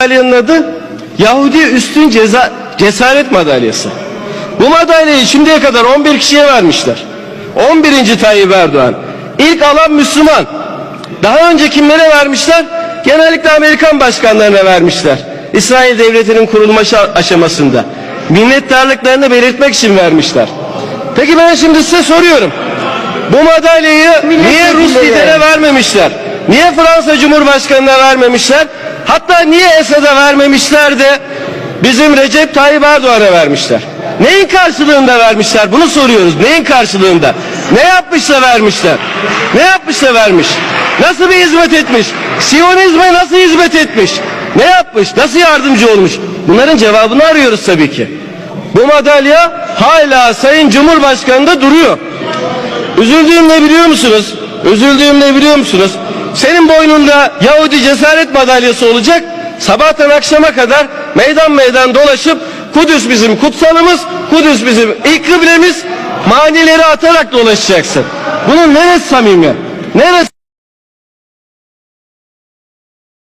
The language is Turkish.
madalyanın adı Yahudi Üstün Ceza, Cesaret Madalyası. Bu madalyayı şimdiye kadar 11 kişiye vermişler. 11. Tayyip Erdoğan. İlk alan Müslüman. Daha önce kimlere vermişler? Genellikle Amerikan başkanlarına vermişler. İsrail devletinin kurulma şa- aşamasında. Minnettarlıklarını belirtmek için vermişler. Peki ben şimdi size soruyorum. Bu madalyayı niye Rus lidere vermemişler? Niye Fransa Cumhurbaşkanı'na vermemişler? Hatta niye Esad'a vermemişler de bizim Recep Tayyip Erdoğan'a vermişler? Neyin karşılığında vermişler? Bunu soruyoruz. Neyin karşılığında? Ne yapmış da vermişler? Ne yapmış da vermiş? Nasıl bir hizmet etmiş? Siyonizme nasıl hizmet etmiş? Ne yapmış? Nasıl yardımcı olmuş? Bunların cevabını arıyoruz tabii ki. Bu madalya hala Sayın Cumhurbaşkanı'nda duruyor. Üzüldüğüm ne biliyor musunuz? Üzüldüğüm ne biliyor musunuz? Senin boynunda Yahudi cesaret madalyası olacak. Sabahtan akşama kadar meydan meydan dolaşıp Kudüs bizim kutsalımız, Kudüs bizim ilk kıblemiz manileri atarak dolaşacaksın. Bunun neresi samimi? Neresi